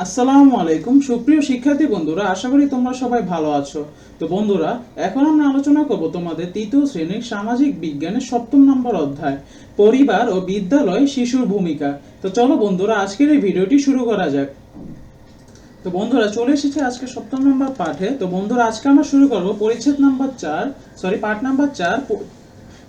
আসসালামু আলাইকুম। সুপ্রিয় শিক্ষার্থী বন্ধুরা, আশা করি তোমরা সবাই ভালো আছো। তো বন্ধুরা, এখন আমরা আলোচনা করব তোমাদের তৃতীয় শ্রেণির সামাজিক বিজ্ঞানের সপ্তম নম্বর অধ্যায়, পরিবার ও বিদ্যালয় শিশুর ভূমিকা। তো চলো বন্ধুরা, আজকের এই ভিডিওটি শুরু করা যাক। তো বন্ধুরা, চলে এসেছে আজকে সপ্তম নম্বর পাঠে। তো বন্ধুরা, আজকে আমরা শুরু করব পরিচ্ছেদ নাম্বার চার সরি পাঠ নাম্বার চার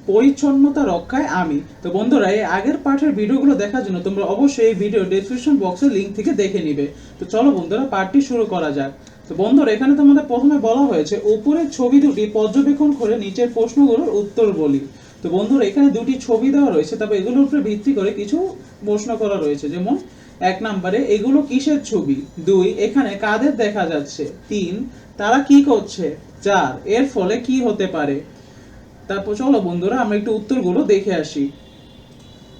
পরিচ্ছন্নতা রক্ষায় আমি। তো বন্ধুরা, এই আগের পাঠের ভিডিওগুলো দেখার জন্য তোমরা অবশ্যই এই ভিডিও ডেসক্রিপশন বক্সের লিঙ্ক থেকে দেখে নিবে। তো চলো বন্ধুরা, পাঠটি শুরু করা যাক। তো বন্ধুরা, এখানে তোমাদের প্রথমে বলা হয়েছে, উপরের ছবি দুটি পর্যবেক্ষণ করে নিচের প্রশ্নগুলোর উত্তর বলি। তো বন্ধুরা, এখানে দুটি ছবি দেওয়া রয়েছে, তবে এগুলোর উপরে ভিত্তি করে কিছু প্রশ্ন করা রয়েছে। যেমন, এক নম্বরে, এগুলো কিসের ছবি? দুই, এখানে কাদের দেখা যাচ্ছে? তিন, তারা কি করছে? চার, এর ফলে কি হতে পারে? তারপর চলো বন্ধুরা, আমরা একটু উত্তরগুলো দেখে আসি।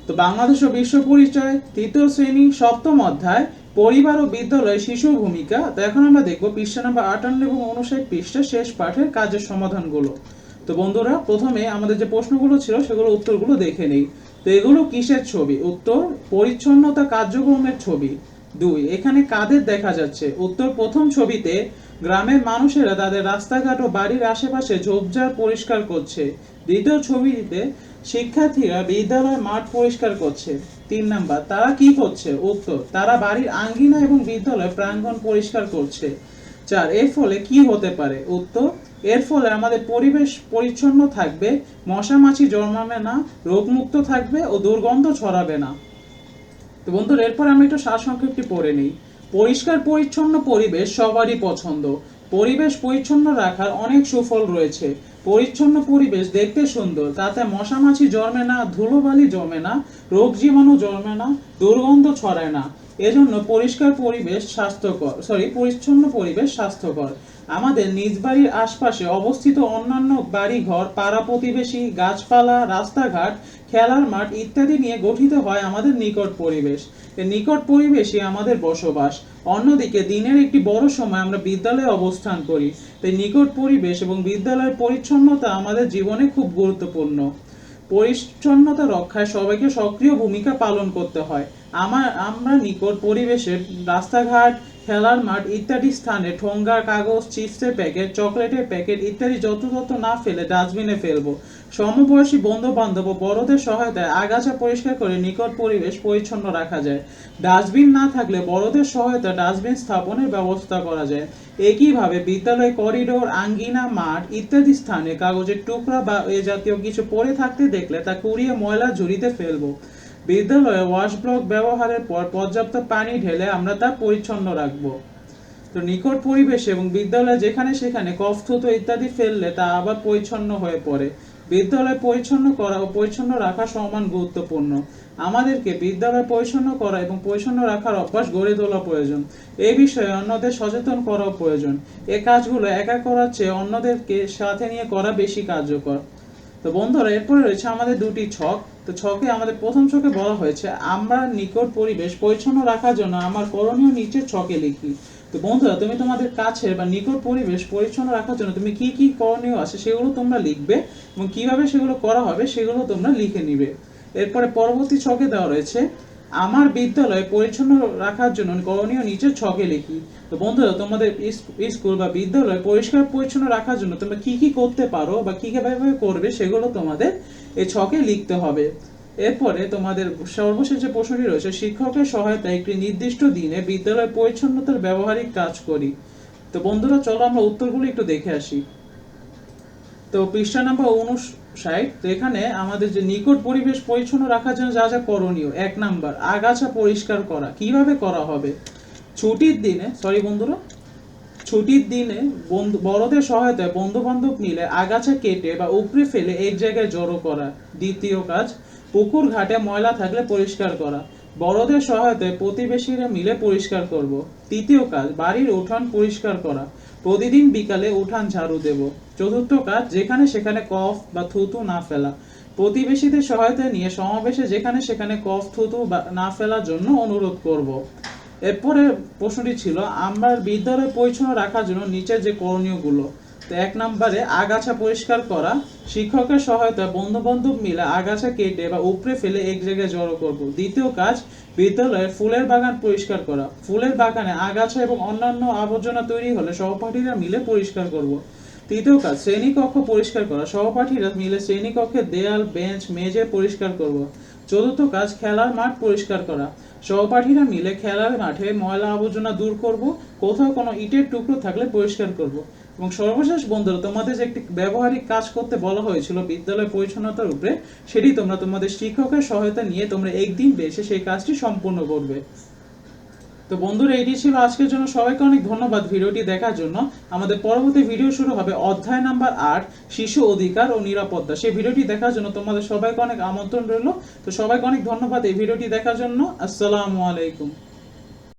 তো বাংলাদেশ ও বিশ্ব পরিচয়, তৃতীয় শ্রেণি, সপ্তম অধ্যায়, পরিবার ও বিদ্যালয় শিশুর ভূমিকা। তো এখন আমরা দেখব পৃষ্ঠা নাম্বার আটান্ন এবং উনষাট পৃষ্ঠা শেষ পাঠের কাজের সমাধানগুলো। তো বন্ধুরা, প্রথমে আমাদের যে প্রশ্নগুলো ছিল, সেগুলো উত্তরগুলো দেখে নেই। তো এগুলো কিসের ছবি? উত্তর, পরিচ্ছন্নতা কার্যক্রমের ছবি। দুই, এখানে কাদের দেখা যাচ্ছে? উত্তর, প্রথম ছবিতে গ্রামের মানুষেরা তাদের রাস্তাঘাট ও বাড়ির আশেপাশে ঝোপঝাড় পরিষ্কার করছে। দ্বিতীয় ছবিতে শিক্ষার্থীরা বিদ্যালয় মাঠ পরিষ্কার করছে। তিন নাম্বার, তারা কি করছে? উত্তর, তারা বাড়ির আঙ্গিনা এবং বিদ্যালয় প্রাঙ্গণ পরিষ্কার করছে। চার, এর ফলে কি হতে পারে? উত্তর, এর ফলে আমাদের পরিবেশ পরিচ্ছন্ন থাকবে মশা মাছি জন্মাবে না, রোগমুক্ত থাকবে ও দুর্গন্ধ ছড়াবে না। তো বন্ধুরা, এরপর আমি একটু সারসংক্ষেপটি পড়ে নিই। পরিষ্কার পরিচ্ছন্ন পরিবেশ সবারই পছন্দ। পরিবেশ পরিচ্ছন্ন রাখার অনেক সুফল রয়েছে। পরিচ্ছন্ন পরিবেশ দেখতে সুন্দর, তাতে মশামাছি জন্মে না, ধুলোবালি জমে না, রোগ জীবাণু জন্মে না, দুর্গন্ধ ছড়ায় না। এজন্য পরিষ্কার পরিবেশ স্বাস্থ্যকর সরি পরিচ্ছন্ন পরিবেশ স্বাস্থ্যকর। আমাদের নিজ বাড়ির আশপাশে অবস্থিত অন্যান্য বাড়ি ঘর পাড়া প্রতিবেশী, গাছপালা, রাস্তাঘাট, খেলার মাঠ ইত্যাদি নিয়ে গঠিত হয় আমাদের নিকট পরিবেশ। নিকট পরিবেশই আমাদের বসবাস। অন্যদিকে দিনের একটি বড় সময় আমরা বিদ্যালয়ে অবস্থান করি। তাই নিকট পরিবেশ এবং বিদ্যালয়ের পরিচ্ছন্নতা আমাদের জীবনে খুব গুরুত্বপূর্ণ। পরিচ্ছন্নতা রক্ষায় সবাইকে সক্রিয় ভূমিকা পালন করতে হয়। আমার আমরা নিকট পরিবেশের রাস্তাঘাট খেলার মাঠ ইত্যাদি স্থানে ঠোঙ্গা কাগজ, চিপসের প্যাকেট, চকলেটের প্যাকেট ইত্যাদি যত্রতত্র না ফেলে ডাস্টবিনে ফেলব। সমবয়সী বন্ধু বান্ধব ও বড়দের সহায়তায় আগাছা পরিষ্কার করে নিকট পরিবেশ পরিচ্ছন্ন রাখা যায়। ডাস্টবিন না থাকলে বড়দের সহায়তা ডাস্টবিন স্থাপনের ব্যবস্থা করা যায়। একইভাবে বিদ্যালয় করিডোর, আঙ্গিনা মাঠ ইত্যাদি স্থানে কাগজের টুকরা বা এ জাতীয় কিছু পড়ে থাকতে দেখলে তা কুড়িয়ে ময়লা ঝুড়িতে ফেলব। বিদ্যালয়ে ওয়াশ ব্লক ব্যবহারের পর পর্যাপ্ত পানি ঢেলে আমরা তা পরিচ্ছন্ন রাখব। তো নিকট পরিবেশ এবং বিদ্যালয়ে যেখানে সেখানে কফ, থুতো ইত্যাদি ফেললে তা আবার পরিচ্ছন্ন হয়ে পড়ে। বিদ্যালয় পরিচ্ছন্ন করা ও পরিচ্ছন্ন রাখা সমান গুরুত্বপূর্ণ। আমাদেরকে বিদ্যালয় পরিচ্ছন্ন করা এবং পরিচ্ছন্ন রাখার অভ্যাস গড়ে তোলা প্রয়োজন। এই বিষয়ে অন্যদের সচেতন করাও প্রয়োজন। এ কাজগুলো একা করার চেয়ে অন্যদেরকে সাথে নিয়ে করা বেশি কার্যকর। তো বন্ধুরা, এরপরে রয়েছে আমাদের দুটি ছক। তো ছকে আমাদের প্রথম ছকে বলা হয়েছে, আমরা নিকট পরিবেশ পরিচ্ছন্ন রাখার জন্য আমার করণীয় নিচে ছকে লিখি। তো বন্ধুরা, তুমি তোমাদের কাছে বা নিকট পরিবেশ পরিচ্ছন্ন রাখার জন্য তুমি কি কি করণীয় আছে সেগুলো তোমরা লিখবে এবং কীভাবে সেগুলো করা হবে সেগুলো তোমরা লিখে নিবে। এরপরে পরবর্তী ছকে দেওয়া রয়েছে আমার বিদ্যালয় পরিচ্ছন্ন রাখার জন্য করণীয় নিচের ছকে লিখি। তো বন্ধুরা, তোমাদের স্কুল বা বিদ্যালয় পরিষ্কার পরিচ্ছন্ন রাখার জন্য তোমরা কি কি করতে পারো বা কি কীভাবে করবে সেগুলো তোমাদের এই ছকে লিখতে হবে। এরপরে তোমাদের সর্বশেষ যে প্রশ্নটি রয়েছে, শিক্ষকের সহায়তায় একটি নির্দিষ্ট দিনে বিদ্যালয় পরিচ্ছন্নতার ব্যবহারিক কাজ করি। তো বন্ধুরা, চলো আমরা উত্তরগুলো একটু দেখে আসি। তো পৃষ্ঠা নাম্বার উনষাট তো এখানে আমাদের যে নিকট পরিবেশ পরিচ্ছন্ন রাখার জন্য যা যা করণীয়, এক নাম্বার, আগাছা পরিষ্কার করা, কীভাবে করা হবে? ছুটির দিনে সরি বন্ধুরা, ছুটির দিনে বন্ধু, বড়দের সহায়তায় বন্ধু বান্ধব মিলে আগাছা কেটে বা উপড়ে ফেলে এক জায়গায় জড়ো করা। দ্বিতীয় কাজ, পুকুর ঘাটে ময়লা থাকলে পরিষ্কার করা। বড়দের সহায়তায় প্রতিবেশীরা মিলে পরিষ্কার করব। তৃতীয় কাজ, বাড়ির উঠান পরিষ্কার করা। প্রতিদিন বিকালে উঠান ঝাড়ু দেব। চতুর্থ কাজ, যেখানে সেখানে কফ বা থুতু না ফেলা। প্রতিবেশীদের সহায়তা নিয়ে সমাবেশে যেখানে সেখানে কফ, থুতু না ফেলার জন্য অনুরোধ করব। এরপরে প্রশ্নটি ছিল, আমরা বিদ্যালয় পরিচ্ছন্ন রাখার জন্য নিচের যে করণীয়গুলো এক নম্বরে আগাছা পরিষ্কার করা, শিক্ষকের সহায়তা বন্ধু বান্ধব মিলে আগাছা কেটে বা উপড়ে ফেলে এক জায়গায় জড়ো করব। দ্বিতীয় কাজ, বিদ্যালয়ের ফুলের বাগান পরিষ্কার করা। ফুলের বাগানে আগাছা এবং অন্যান্য আবর্জনা তৈরি হলে সহপাঠীরা মিলে পরিষ্কার করব। তৃতীয় কাজ, শ্রেণীকক্ষ পরিষ্কার করা। সহপাঠীরা মিলে শ্রেণীকক্ষের দেয়াল, বেঞ্চ, মেঝে পরিষ্কার করব। চতুর্থ কাজ, খেলার মাঠ পরিষ্কার করা। সহপাঠীরা মিলে খেলার মাঠে ময়লা আবর্জনা দূর করব, কোথাও কোনো ইটের টুকরো থাকলে পরিষ্কার করব। এবং সর্বশেষ বন্ধুরা, তোমাদের যে একটি ব্যবহারিক কাজ করতে বলা হয়েছিল বিদ্যালয় পরিচ্ছন্নতার উপরে, সেটি তোমরা তোমাদের শিক্ষকের সহায়তা নিয়ে তোমরা একদিন বেশে সেই কাজটি সম্পূর্ণ করবে। তো বন্ধুরা, এটি ছিল আজকের জন্য। সবাইকে অনেক ধন্যবাদ ভিডিওটি দেখার জন্য। আমাদের পরবর্তী ভিডিও শুরু হবে অধ্যায় নাম্বার আট, শিশু অধিকার ও নিরাপত্তা। সেই ভিডিওটি দেখার জন্য তোমাদের সবাইকে অনেক আমন্ত্রণ রইল। তো সবাইকে অনেক ধন্যবাদ এই ভিডিওটি দেখার জন্য। আসসালামু আলাইকুম।